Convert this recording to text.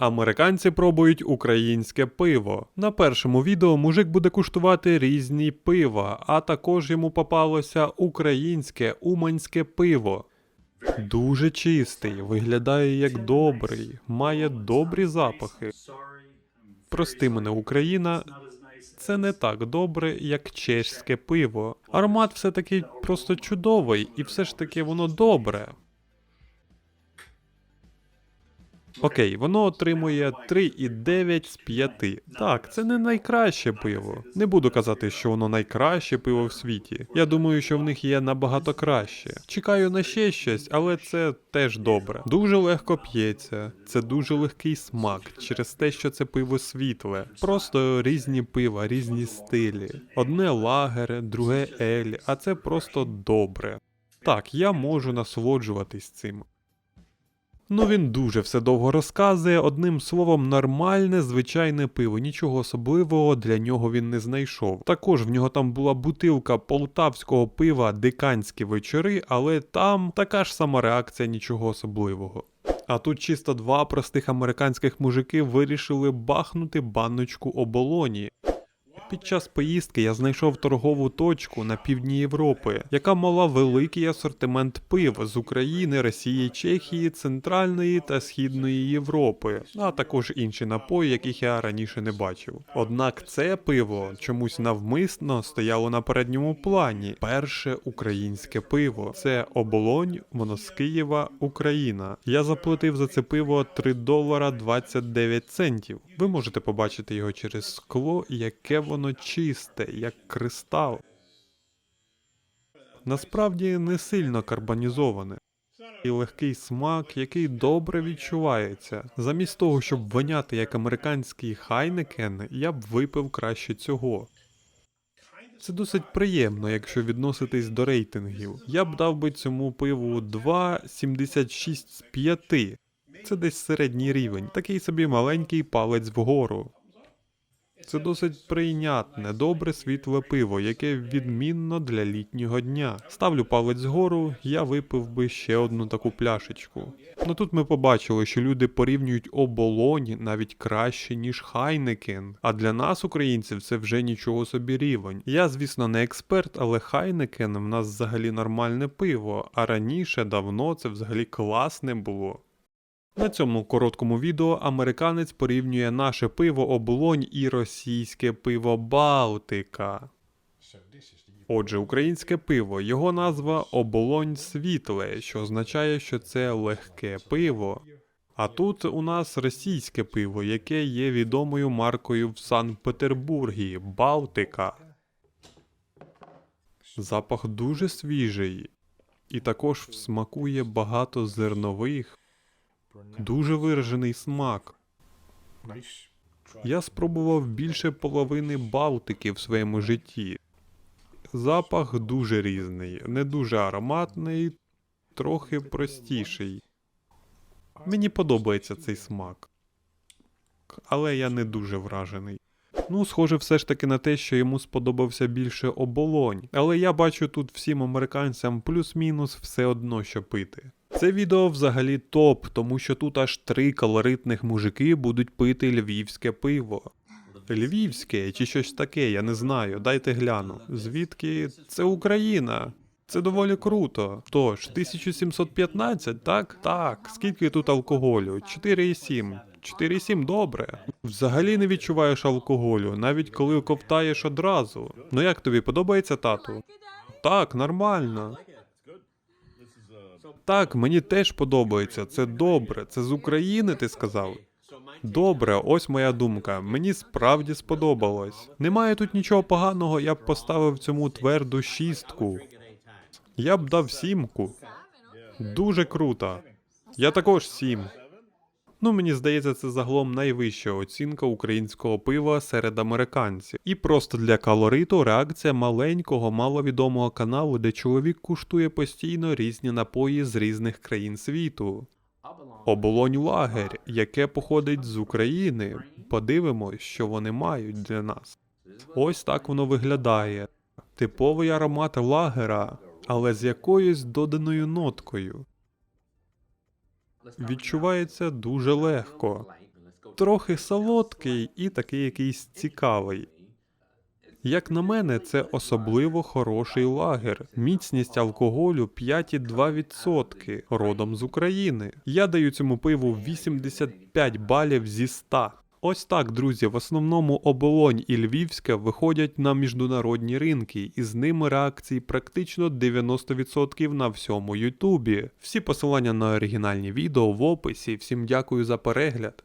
Американці пробують українське пиво. На першому відео мужик буде куштувати різні пива, а також йому попалося українське уманське пиво. Дуже чистий, виглядає як добрий, має добрі запахи. Прости мене, Україна, це не так добре, як чеське пиво. Аромат все-таки просто чудовий, і все ж таки воно добре. Окей, воно отримує 3,9 з 5. Так, це не найкраще пиво. Не буду казати, що воно найкраще пиво в світі. Я думаю, що в них є набагато краще. Чекаю на ще щось, але це теж добре. Дуже легко п'ється. Це дуже легкий смак через те, що це пиво світле. Просто різні пива, різні стилі. Одне лагер, друге ель, а це просто добре. Так, я можу насолоджуватись цим. Ну він дуже все довго розказує, одним словом, нормальне, звичайне пиво, нічого особливого для нього він не знайшов. Також в нього там була бутилка полтавського пива Диканські вечори, але там така ж сама реакція, нічого особливого. А тут чисто два простих американських мужики вирішили бахнути баночку оболоні. Під час поїздки я знайшов торгову точку на півдні Європи, яка мала великий асортимент пив з України, Росії, Чехії, Центральної та Східної Європи, а також інші напої, яких я раніше не бачив. Однак це пиво чомусь навмисно стояло на передньому плані. Перше українське пиво. Це оболонь, воно з Києва, Україна. Я заплатив за це пиво 3 долара 29 центів. Ви можете побачити його через скло, яке воно чисте, як кристал. Насправді не сильно карбонізоване. І легкий смак, який добре відчувається. Замість того, щоб воняти як американський хайнекен, я б випив краще цього. Це досить приємно, якщо відноситись до рейтингів. Я б дав би цьому пиву 2,76 з 5. Це десь середній рівень, такий собі маленький палець вгору. Це досить прийнятне, добре світле пиво, яке відмінно для літнього дня. Ставлю палець вгору, я випив би ще одну таку пляшечку. Ну тут ми побачили, що люди порівнюють оболоні навіть краще, ніж Хайнекен. А для нас, українців, це вже нічого собі рівень. Я, звісно, не експерт, але Хайнекен в нас взагалі нормальне пиво, а раніше давно це взагалі класне було. На цьому короткому відео американець порівнює наше пиво оболонь і російське пиво Балтика. Отже, українське пиво, його назва оболонь світле, що означає, що це легке пиво. А тут у нас російське пиво, яке є відомою маркою в Санкт-Петербургі Балтика. Запах дуже свіжий, і також в багато зернових, дуже виражений смак. Я спробував більше половини Балтики в своєму житті. Запах дуже різний, не дуже ароматний, трохи простіший. Мені подобається цей смак. Але я не дуже вражений. Ну, схоже, все ж таки на те, що йому сподобався більше оболонь. Але я бачу тут всім американцям плюс-мінус все одно, що пити. Це відео взагалі топ, тому що тут аж три колоритних мужики будуть пити львівське пиво. Львівське чи щось таке, я не знаю. Дайте гляну. Звідки це Україна? Це доволі круто. Тож, 1715, так? Так. Скільки тут алкоголю? 4,7. 4,7 добре. Взагалі не відчуваєш алкоголю, навіть коли ковтаєш одразу. Ну як тобі подобається тату? Так, нормально. Так, мені теж подобається. Це добре. Це з України, ти сказав. Добре, ось моя думка. Мені справді сподобалось. Немає тут нічого поганого, я б поставив цьому тверду шістку. Я б дав сімку. Дуже круто. Я також сім. Ну, мені здається, це загалом найвища оцінка українського пива серед американців. І просто для калориту реакція маленького, маловідомого каналу, де чоловік куштує постійно різні напої з різних країн світу. Оболонь лагерь, яке походить з України. Подивимось, що вони мають для нас. Ось так воно виглядає. Типовий аромат лагера, але з якоюсь доданою ноткою. Відчувається дуже легко. трохи солодкий і такий якийсь цікавий. Як на мене, це особливо хороший лагер. Міцність алкоголю 5,2%, родом з України. Я даю цьому пиву 85 балів зі 100. Ось так, друзі, в основному оболонь і Львівська виходять на міжнародні ринки, і з ними реакції практично 90% на всьому Ютубі. Всі посилання на оригінальні відео в описі. Всім дякую за перегляд.